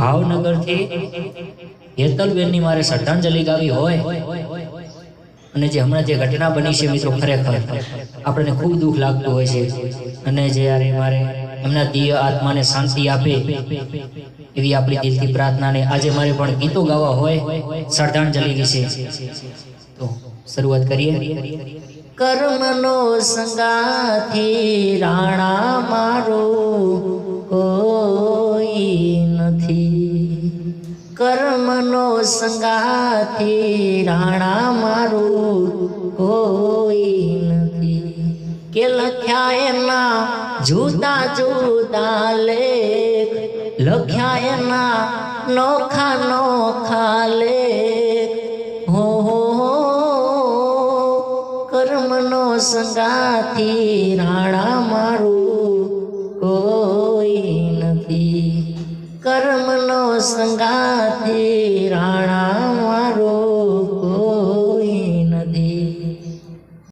ભાવનગરથી હેતલબેનની મારે શ્રદ્ધાંજલિ ગાવી હોય અને જે હમણાં જે ઘટના બની છે મિત્રો ખરેખર, આપણને ખૂબ દુઃખ લાગતું હોય છે. અને જ્યારે મારે એમના દિય આત્માને શાંતિ આપે એવી આપણી દિલથી પ્રાર્થના ને આજે મારે પણ ગીતો ગાવા હોય શ્રદ્ધાંજલિ વિશે. તો શરૂઆત કરીએ. કર્મનો સંગાથી રાણા કર્મનો સંગાથી રાણા મારું કોઈ નથી. કે લખ્યા એના જુદા જુદા લેખ, લખ્યા એના નોખા નોખા લેખ. હો હો કર્મનો સંગાથી રાણા મારું કોઈ કર્મનો સંગાથી રાણા